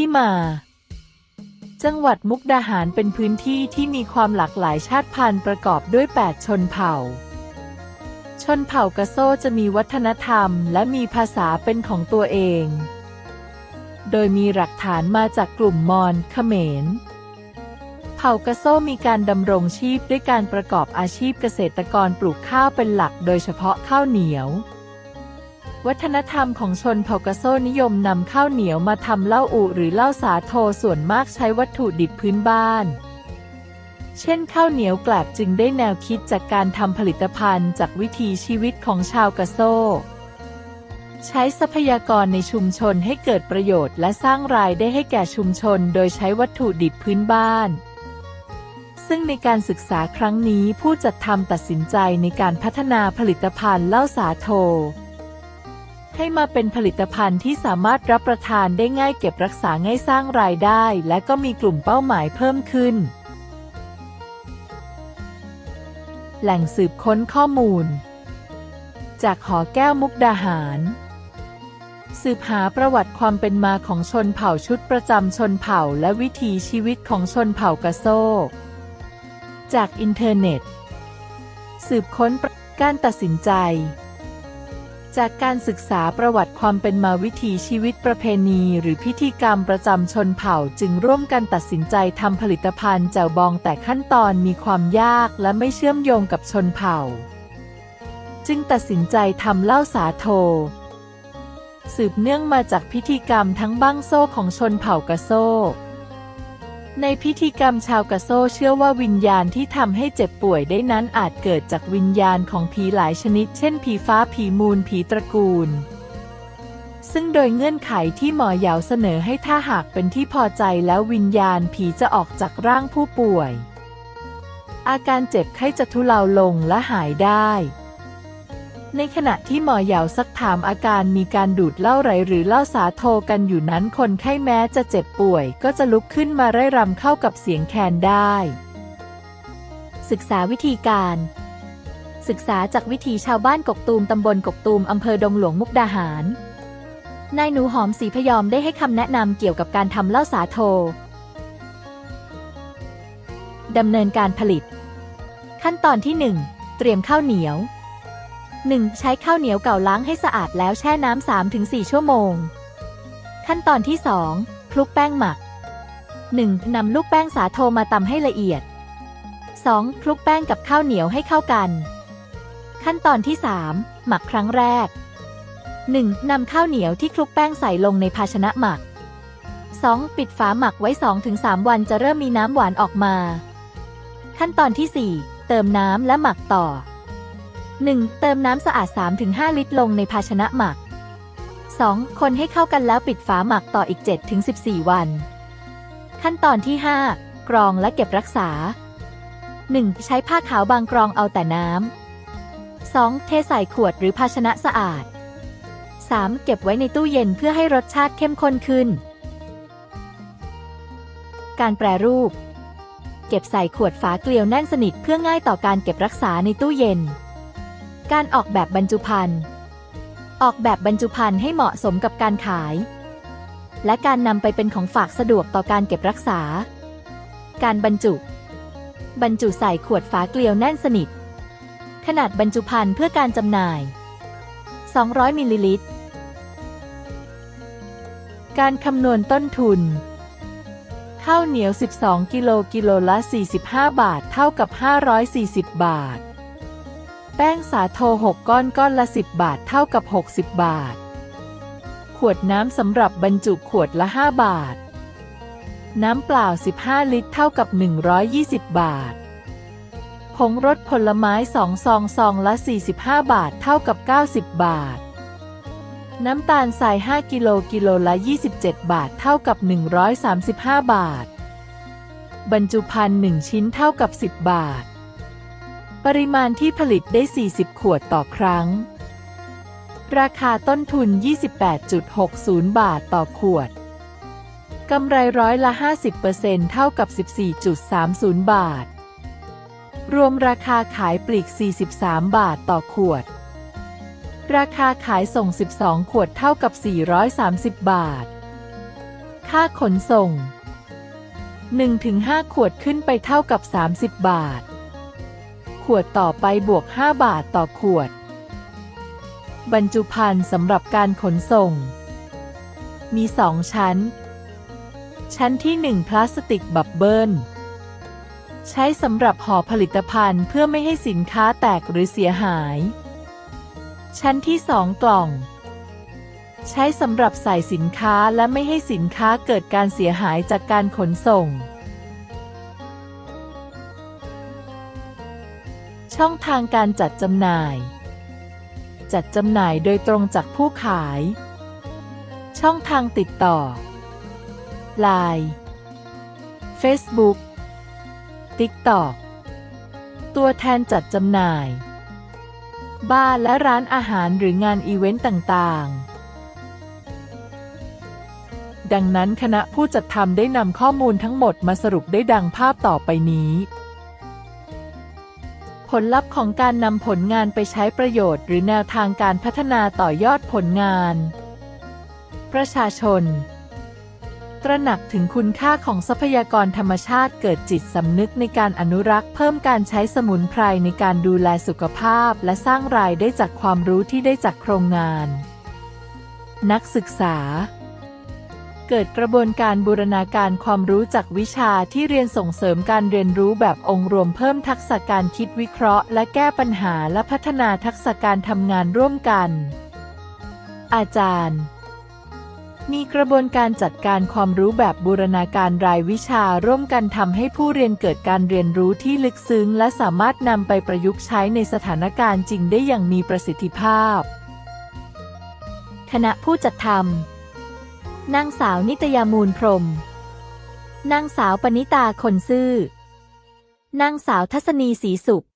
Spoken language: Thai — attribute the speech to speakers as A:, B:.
A: ที่มา จังหวัดมุกดาหารเป็นพื้นที่ที่มีความหลากหลายชาติพันธุ์ประกอบด้วย 8 ชนเผ่า ชนเผ่ากะโซจะมีวัฒนธรรมและมีภาษาเป็นของตัวเอง โดยมีหลักฐานมาจากกลุ่มมอญเขมรเผ่ากะโซมีการดำรงชีพด้วยการประกอบอาชีพเกษตรกรปลูกข้าวเป็นหลัก โดยเฉพาะข้าวเหนียว วัฒนธรรมของชนเผ่ากะโซนิยมนำข้าวเหนียวมาทำเหล้าอุหรือเหล้าสาโทส่วนมากใช้วัตถุดิบพื้นบ้าน เช่นข้าวเหนียวแกลบจึงได้แนวคิดจากการทำผลิตภัณฑ์จากวิถีชีวิตของชาวกะโซ ใช้ทรัพยากรในชุมชนให้เกิดประโยชน์และสร้างรายได้ให้แก่ชุมชนโดยใช้วัตถุดิบพื้นบ้านซึ่งในการศึกษาครั้งนี้ผู้จัดทำตัดสินใจในการพัฒนาผลิตภัณฑ์เหล้าสาโท ให้มาเป็นผลิตภัณฑ์ที่สามารถรับประทานได้ง่ายเก็บรักษาง่ายสร้างรายได้ และก็มีกลุ่มเป้าหมายเพิ่มขึ้น แหล่งสืบค้นข้อมูล จากหอแก้วมุกดาหาร สืบหาประวัติความเป็นมาของชนเผ่าชุดประจำชนเผ่าและวิถีชีวิตของชนเผ่ากะโซจากอินเทอร์เน็ต สืบค้นการตัดสินใจ จากการศึกษาประวัติความเป็นมาวิถีชีวิตประเพณีหรือพิธีกรรมประจำชนเผ่าจึงร่วมกันตัดสินใจทำผลิตภัณฑ์แจ่วบองแต่ขั้นตอนมีความยากและไม่เชื่อมโยงกับชนเผ่า จึงตัดสินใจทำเหล้าสาโท สืบเนื่องมาจากพิธีกรรมทั้งบ้างโซ่ของชนเผ่ากะโซ ในพิธีกรรมชาวกะโซเชื่อว่าวิญญาณที่ทำให้เจ็บป่วยได้นั้นอาจเกิดจากวิญญาณของผีหลายชนิด เช่นผีฟ้าผีมูลผีตระกูล ซึ่งโดยเงื่อนไขที่หมอเหยาเสนอให้ถ้าหากเป็นที่พอใจแล้ววิญญาณผีจะออกจากร่างผู้ป่วย อาการเจ็บไข้จะทุเลาลงและหายได้ ในขณะที่หมอเยาซักถามอาการมีการดูดเล้าไหลหรือเล้าสาโทกันอยู่นั้นคนไข้แม้จะเจ็บป่วย ก็จะลุกขึ้นมาไร่รำเข้ากับเสียงแคนได้
B: ศึกษาวิธีการ ศึกษาจากวิถีชาวบ้านกกตูมตำบลกกตูมอำเภอดงหลวงมุกดาหาร นายหนูหอมศรีพยอมได้ให้คำแนะนำเกี่ยวกับการทำเล้าสาโทดำเนินการผลิต ขั้นตอนที่ 1 เตรียมข้าวเหนียว 1. ใช้ข้าวเหนียวเก่าล้างให้สะอาดแล้วแช่น้ำ 3-4 ชั่วโมง ขั้นตอนที่ 2 คลุกแป้งหมัก 1. นำลูกแป้งสาโทมาตำให้ละเอียด 2. คลุกแป้งกับข้าวเหนียวให้เข้ากัน ขั้นตอนที่ 3 หมักครั้งแรก 1. นำข้าวเหนียวที่คลุกแป้งใส่ลงในภาชนะหมัก 2. ปิดฝาหมักไว้ 2-3 วันจะเริ่มมีน้ำหวานออกมา ขั้นตอนที่ 4 เติมน้ำและหมักต่อ 1. เติมน้ำสะอาด 3-5 ลิตรลงในภาชนะหมัก 2. คนให้เข้ากันแล้วปิดฝาหมักต่ออีก 7-14 วัน ขั้นตอนที่ 5 กรองและเก็บรักษา 1. ใช้ผ้าขาวบางกรองเอาแต่น้ำ 2. เทใส่ขวดหรือภาชนะสะอาด 3. เก็บไว้ในตู้เย็นเพื่อให้รสชาติเข้มข้นขึ้น การแปรรูป เก็บใส่ขวดฝาเกลียวแน่นสนิทเพื่อง่ายต่อการเก็บรักษาในตู้เย็น การออกแบบบรรจุภัณฑ์ ออกแบบบรรจุภัณฑ์ให้เหมาะสมกับการขาย และการนำไปเป็นของฝากสะดวกต่อการเก็บรักษา การบรรจุ บรรจุใส่ขวดฝาเกลียวแน่นสนิท ขนาดบรรจุภัณฑ์เพื่อการจำหน่าย 200มิลลิลิตร
A: การคำนวณต้นทุน ข้าวเหนียว 12 กิโลกิโลละ 45 บาท เท่ากับ 540 บาท แป้งสาโท 6 ก้อนก้อนละ 10 บาทเท่ากับ 60 บาท ขวดน้ำสำหรับบรรจุขวดละ 5 บาท น้ำเปล่า 15 ลิตรเท่ากับ 120 บาท ผงรสผลไม้2ซองซองละ 45 บาทเท่ากับ 90 บาท น้ำตาลทราย 5 กิโลกิโลละ 27 บาทเท่ากับ 135 บาท บรรจุภัณฑ์1ชิ้นเท่ากับ 10 บาท ปริมาณที่ผลิตได้ 40 ขวดต่อครั้ง ราคาต้นทุน 28.60 บาทต่อขวด กำไรร้อยละ 50%เท่ากับ 14.30 บาท รวมราคาขายปลีก 43 บาทต่อขวด ราคาขายส่ง 12 ขวดเท่ากับ 430 บาท ค่าขนส่ง 1-5 ขวดขึ้นไปเท่ากับ 30 บาท ขวดต่อไปบวก 5 บาทต่อขวด บรรจุภัณฑ์สำหรับการขนส่ง มี 2 ชั้น ชั้นที่ 1 พลาสติกบับเบิลใช้สำหรับห่อผลิตภัณฑ์เพื่อไม่ให้สินค้าแตกหรือเสียหาย ชั้นที่ 2 กล่อง ใช้สำหรับใส่สินค้าและไม่ให้สินค้าเกิดการเสียหายจากการขนส่ง ช่องทางการจัดจำหน่าย จัดจำหน่ายโดยตรงจากผู้ขาย ช่องทางติดต่อ Line Facebook TikTok ตัวแทนจัดจำหน่าย บ้านและร้านอาหารหรืองานอีเวนต์ต่างๆ ดังนั้นคณะผู้จัดทำได้นำข้อมูลทั้งหมดมาสรุปได้ดังภาพต่อไปนี้ ผลลัพธ์ของการนำผลงานไปใช้ประโยชน์ หรือแนวทางการพัฒนาต่อยอดผลงาน ประชาชน ตระหนักถึงคุณค่าของทรัพยากรธรรมชาติเกิดจิตสำนึกในการอนุรักษ์เพิ่มการใช้สมุนไพรในการดูแลสุขภาพ และสร้างรายได้จากความรู้ที่ได้จากโครงงาน นักศึกษา เกิดกระบวนการบูรณาการความรู้จากวิชาที่เรียนส่งเสริมการเรียนรู้แบบองค์รวมเพิ่มทักษะการคิดวิเคราะห์ และแก้ปัญหาและพัฒนาทักษะการทำงานร่วมกัน อาจารย์ มีกระบวนการจัดการความรู้แบบบูรณาการรายวิชาร่วมกันทำให้ผู้เรียนเกิดการเรียนรู้ที่ลึกซึ้ง และสามารถนำไปประยุกต์ใช้ในสถานการณ์จริงได้อย่างมีประสิทธิภาพ
B: คณะผู้จัดทำ นางสาวนิตยามูลพรม นางสาวปณิตาคนซื่อ นางสาวทัศนีศรีสุข